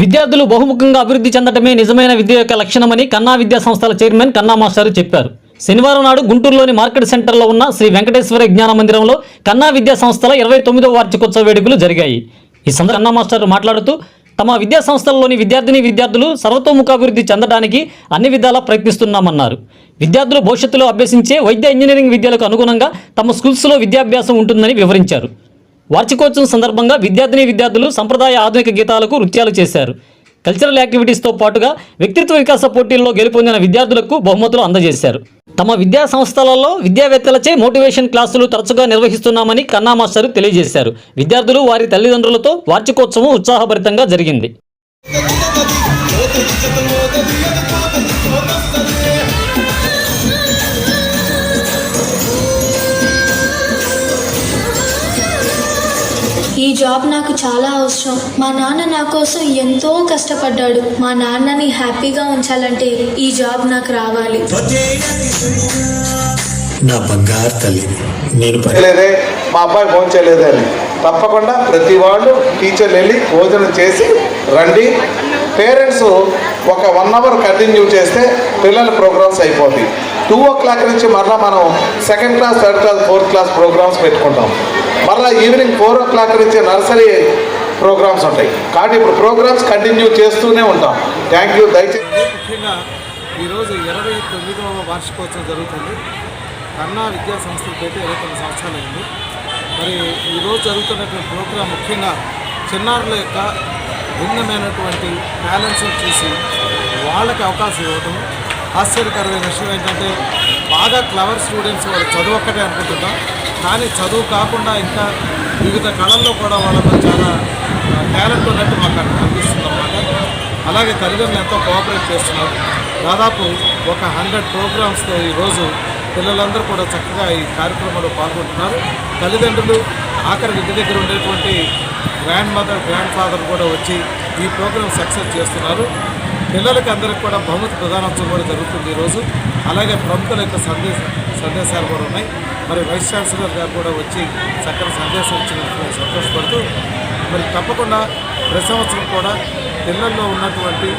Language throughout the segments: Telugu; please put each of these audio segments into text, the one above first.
విద్యార్థులు బహుముఖంగా అభివృద్ధి చెందటమే నిజమైన విద్య యొక్క లక్షణమని కన్నా విద్యా సంస్థల చైర్మన్ కన్నా మాస్టారు చెప్పారు. శనివారం నాడు గుంటూరులోని మార్కెట్ సెంటర్లో ఉన్న శ్రీ వెంకటేశ్వర జ్ఞాన మందిరంలో కన్నా విద్యా సంస్థల ఇరవై తొమ్మిదో వార్షికోత్సవ వేడుకలు జరిగాయి. ఈ సందర్భంగా కన్నా మాస్టర్ మాట్లాడుతూ తమ విద్యా సంస్థలలోని విద్యార్థిని విద్యార్థులు సర్వతోముఖాభివృద్ధి చెందడానికి అన్ని విధాలా ప్రయత్నిస్తున్నామన్నారు. విద్యార్థులు భవిష్యత్తులో అభ్యసించే వైద్య ఇంజనీరింగ్ విద్యలకు అనుగుణంగా తమ స్కూల్స్లో విద్యాభ్యాసం ఉంటుందని వివరించారు. వార్షికోత్సవం సందర్భంగా విద్యార్థిని విద్యార్థులు సంప్రదాయ ఆధునిక గీతాలకు నృత్యాలు చేశారు. కల్చరల్ యాక్టివిటీస్తో పాటుగా వ్యక్తిత్వ వికాస పోటీల్లో గెలుపొందిన విద్యార్థులకు బహుమతులు అందజేశారు. తమ విద్యా సంస్థలలో విద్యావేత్తలచే మోటివేషన్ క్లాసులు తరచుగా నిర్వహిస్తున్నామని కన్నా మాస్టర్ తెలియజేశారు. విద్యార్థులు వారి తల్లిదండ్రులతో వార్షికోత్సవం ఉత్సాహభరితంగా జరిగింది. జాబ్ నాకు చాలా అవసరం. మా నాన్న నా కోసం ఎంతో కష్టపడ్డాడు. మా నాన్నని హ్యాపీగా ఉంచాలంటే ఈ జాబ్ నాకు రావాలి. నా బంగారు తల్లి నేను పని చేయలేదే మా అబ్బాయి ఫోన్ చేయలేదే అని తప్పకుండా ప్రతి వాళ్ళు టీచర్లు వెళ్ళి భోజనం చేసి రండి. పేరెంట్స్ ఒక వన్ అవర్ కంటిన్యూ చేస్తే పిల్లల ప్రోగ్రామ్స్ అయిపోతాయి. టూ ఓ క్లాక్ నుంచి మరలా మనం second class third class fourth class programmes పెట్టుకుంటాం. మరలా ఈవినింగ్ ఫోర్ ఓ క్లాక్ నుంచి నర్సరీ ప్రోగ్రామ్స్ ఉంటాయి. కాబట్టి ఇప్పుడు ప్రోగ్రామ్స్ కంటిన్యూ చేస్తూనే ఉంటాం. థ్యాంక్ యూ దయచేసి ముఖ్యంగా ఈరోజు ఇరవై తొమ్మిదవ వార్షికోత్సవం జరుగుతుంది. కన్నా విద్యా సంస్థలు అయితే ఇరవై తొమ్మిది సంవత్సరాలు అయింది. మరి ఈరోజు జరుగుతున్నటువంటి ప్రోగ్రాం ముఖ్యంగా చిన్నారుల యొక్క భిన్నమైనటువంటి టాలెంట్స్ని చూసి వాళ్ళకి అవకాశం ఇవ్వటం ఆశ్చర్యకరమైన విషయం ఏంటంటే బాగా క్లవర్ స్టూడెంట్స్ వాళ్ళు చదువు ఒక్కటే అనుకుంటున్నాం. కానీ చదువు కాకుండా ఇంకా వివిధ కళల్లో కూడా వాళ్ళకు చాలా టాలెంట్ ఉన్నట్టు మాకు అనిపిస్తుంది అన్నమాట. అలాగే తల్లిదండ్రులు ఎంతో కోఆపరేట్ చేస్తున్నారు. దాదాపు ఒక హండ్రెడ్ ప్రోగ్రామ్స్తో ఈరోజు పిల్లలందరూ కూడా చక్కగా ఈ కార్యక్రమంలో పాల్గొంటున్నారు. తల్లిదండ్రులు ఆఖరి ఇంటి దగ్గర ఉండేటువంటి గ్రాండ్ మదర్ గ్రాండ్ ఫాదర్ కూడా వచ్చి ఈ ప్రోగ్రామ్ సక్సెస్ చేస్తున్నారు. పిల్లలకి అందరికి కూడా బహుమతి ప్రధానోత్సవం కూడా జరుగుతుంది ఈరోజు అలాగే ప్రముఖుల యొక్క సందేశ సందేశాలు కూడా ఉన్నాయి. మరి వైస్ ఛాన్సలర్ గారు కూడా వచ్చి చక్కని సందేశం ఇచ్చినందుకు సంతోషపడుతూ మరి తప్పకుండా ప్రతి సంవత్సరం కూడా పిల్లల్లో ఉన్నటువంటి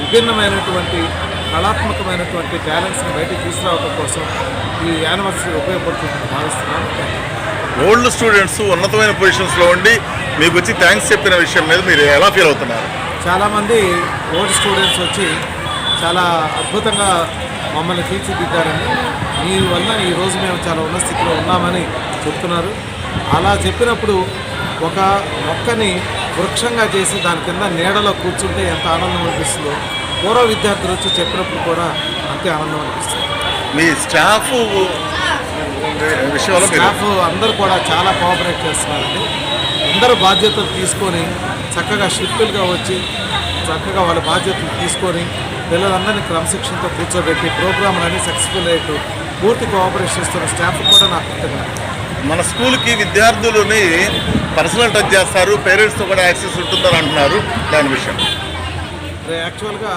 విభిన్నమైనటువంటి కళాత్మకమైనటువంటి టాలెంట్స్ని బయటకు తీసుకురావడం కోసం ఈ యానివర్సరీ ఉపయోగపడుతుందని భావిస్తున్నాను. ఓల్డ్ స్టూడెంట్స్ ఉన్నతమైన పొజిషన్స్లో ఉండి మీకు వచ్చి థ్యాంక్స్ చెప్పిన విషయం మీద మీరు ఎలా ఫీల్ అవుతున్నారు? చాలామంది ఓల్డ్ స్టూడెంట్స్ వచ్చి చాలా అద్భుతంగా మమ్మల్ని తీర్చిదిద్దారని మీ వల్ల ఈరోజు మేము చాలా ఉన్న స్థితిలో ఉన్నామని చెప్తున్నారు. అలా చెప్పినప్పుడు ఒక మొక్కని వృక్షంగా చేసి దాని కింద నీడలో కూర్చుంటే ఎంత ఆనందం అనిపిస్తుందో పూర్వ విద్యార్థులు వచ్చి చెప్పినప్పుడు కూడా అంతే ఆనందం అనిపిస్తుంది. మీ స్టాఫ్ స్టాఫ్ అందరూ కూడా చాలా కోఆపరేట్ చేస్తున్నారండి. అందరూ బాధ్యతలు తీసుకొని చక్కగా షిఫ్టులుగా వచ్చి చక్కగా వాళ్ళ బాధ్యతలు తీసుకొని పిల్లలందరినీ క్రమశిక్షణతో కూర్చోబెట్టి ప్రోగ్రాంలన్నీ సక్సెస్ఫుల్ అయ్యేట్టు పూర్తి కోఆపరేషన్ ఇస్తున్న స్టాఫ్ కూడా నాకు. మన స్కూల్కి విద్యార్థులని పర్సనల్ టచ్ చేస్తారు పేరెంట్స్తో కూడా యాక్సెస్ ఉంటుందని అంటున్నారు దాని విషయం యాక్చువల్గా